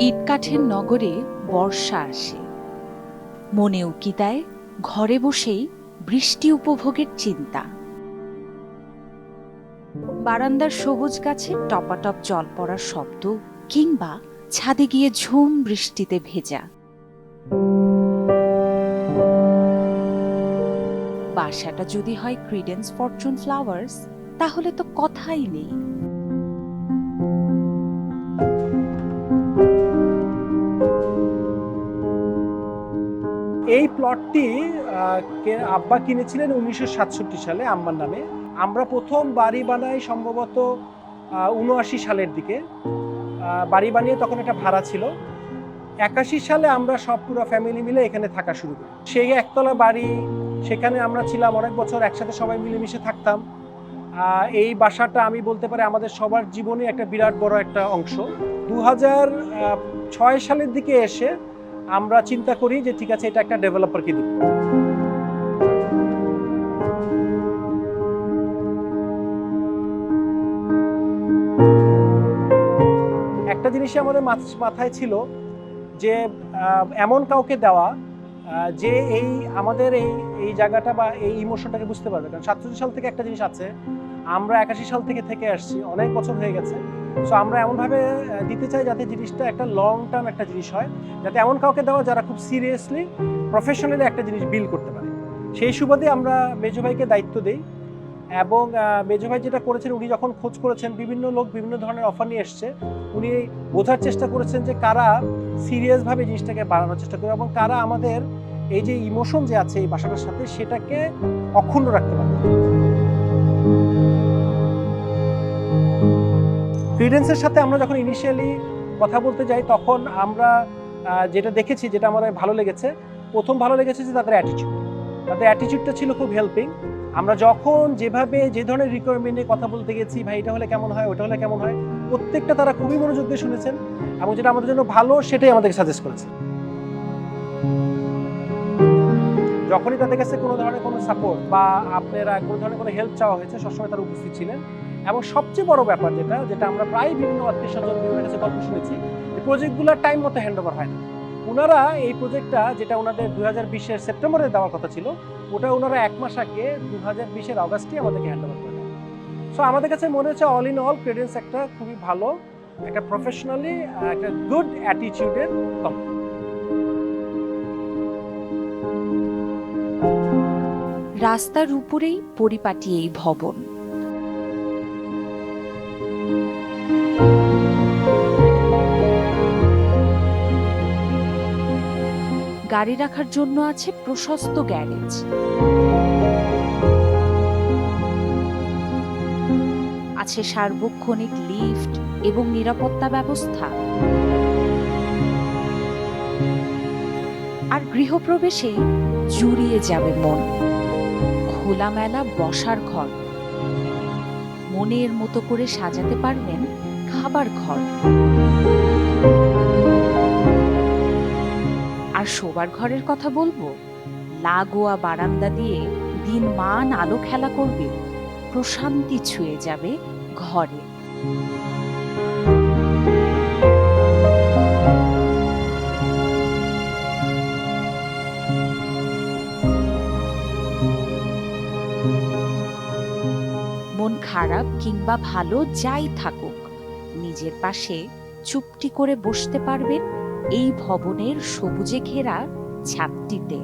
ইটকাঠের নগরে বর্ষা আসে। মনে উকি দেয় ঘরে বসেই বৃষ্টি উপভোগের চিন্তা। বারান্দার সবুজ গাছে টপাটপ জল পড়ার শব্দ, কিংবা ছাদে গিয়ে ঝুম বৃষ্টিতে ভেজা। বাসাটা যদি হয় ক্রিডেন্স ফরচুন ফ্লাওয়ার্স, তাহলে তো কথাই নেই। এই প্লটটি আব্বা কিনেছিলেন উনিশশো সাতষট্টি সালে, আম্মার নামে। আমরা প্রথম বাড়ি বানাই সম্ভবত উনআশি সালের দিকে। বাড়ি বানিয়ে তখন একটা ভাড়া ছিল। একাশি সালে আমরা সব পুরো ফ্যামিলি মিলে এখানে থাকা শুরু করি। সেই একতলা বাড়ি, সেখানে আমরা ছিলাম অনেক বছর, একসাথে সবাই মিলেমিশে থাকতাম। এই বাসাটা আমি বলতে পারি আমাদের সবার জীবনে একটা বিরাট বড় একটা অংশ। দু ছয় সালের দিকে এসে আমরা চিন্তা করি যে ঠিক আছে, এটা একটা ডেভেলপারকে দিব একটা জিনিসই আমাদের মাথ- মাথায় ছিল যে এমন কাউকে দেওয়া যে এই আমাদের এই এই জায়গাটা বা এই ইমোশনটাকে বুঝতে পারবে। কারণ সাতষট্টি সাল থেকে একটা জিনিস আছে, আমরা একাশি সাল থেকে থেকে আসছি, অনেক বছর হয়ে গেছে সো আমরা এমনভাবে দিতে চাই যাতে জিনিসটা একটা লং টার্ম একটা জিনিস হয়, যাতে এমন কাউকে দেওয়া যারা খুব সিরিয়াসলি প্রফেশনালি একটা জিনিস বিল করতে পারে। সেই সুবাদে আমরা মেজো ভাইকে দায়িত্ব দিই এবং মেজো ভাই যেটা করেছেন, উনি যখন খোঁজ করেছেন, বিভিন্ন লোক বিভিন্ন ধরনের অফার নিয়ে এসছে, উনি বোঝার চেষ্টা করেছেন যে কারা সিরিয়াসভাবে জিনিসটাকে বাড়ানোর চেষ্টা করে এবং কারা আমাদের এই যে ইমোশন যে আছে এই বাসাটার সাথে, সেটাকে অক্ষুণ্ণ রাখতে পারে ক্রিডেন্সের সাথে আমরা যখন ইনিশিয়ালি কথা বলতে যাই, তখন আমরা যেটা দেখেছি, যেটা আমাদের ভালো লেগেছে, প্রথম ভালো লেগেছে যে তাদের অ্যাটিচিউড তাদের অ্যাটিচিউডটা ছিল খুব হেল্পিং আমরা যখন যেভাবে যে ধরনের রিকোয়ারমেন্ট নিয়ে কথা বলতে গেছি, ভাই, এটা হলে কেমন হয়? ওটা হলে কেমন হয়? প্রত্যেকটা তারা খুবই মনোযোগ দিয়ে শুনেছেন এবং যেটা আমাদের জন্য ভালো, সেটাই আমাদেরকে সাজেস্ট করেছে যখনই তাদের কাছে কোনো ধরনের কোনো সাপোর্ট বা আপনারা কোনো ধরনের কোনো হেল্প চাওয়া হয়েছে, সবসময় তারা উপস্থিত ছিলেন। এবং সবচেয়ে বড় ব্যাপার যেটা যেটা আমরা প্রায় বিভিন্ন আত্মীয় স্বজন বিভিন্ন কাছে গল্প শুনেছি, যে প্রজেক্টগুলো টাইম মতো হ্যান্ড ওভার হয় না। ওনারা এই প্রজেক্টটা যেটা ওনাদের দুই হাজার বিশের সেপ্টেম্বরে দেওয়ার কথা ছিল, ওটা ওনারা এক মাস আগে দু হাজার বিশের অগাস্টে আমাদেরকে হ্যান্ড ওভার করে সো আমাদের কাছে মনে হচ্ছে অল ইন অল ক্রেডেন্স একটা খুবই ভালো, একটা প্রফেশনালি একটা গুড অ্যাটিটিউডের কোম্পানি রাস্তার উপরেই পরিপাটি এই ভবন। গাড়ি রাখার জন্য আছে প্রশস্ত গ্যারেজ। আছে সার্বক্ষণিক লিফট এবং নিরাপত্তা ব্যবস্থা। আর গৃহপ্রবেশেই জুড়িয়ে যাবে মন। খোলামেলা বসার ঘর। মনের মতো করে সাজাতে পারবেন খাবার ঘর। আর শোবার ঘরের কথা বলব? লাগোয়া বারান্দা দিয়ে দিন মান আলো খেলা করবে, প্রশান্তি ছুঁয়ে যাবে ঘরে। মন খারাপ কিংবা ভালো যাই থাকুক, নিজের পাশে চুপটি করে বসতে পারবেন এই ভবনের সবুজে ঘেরা ছাদটিতে।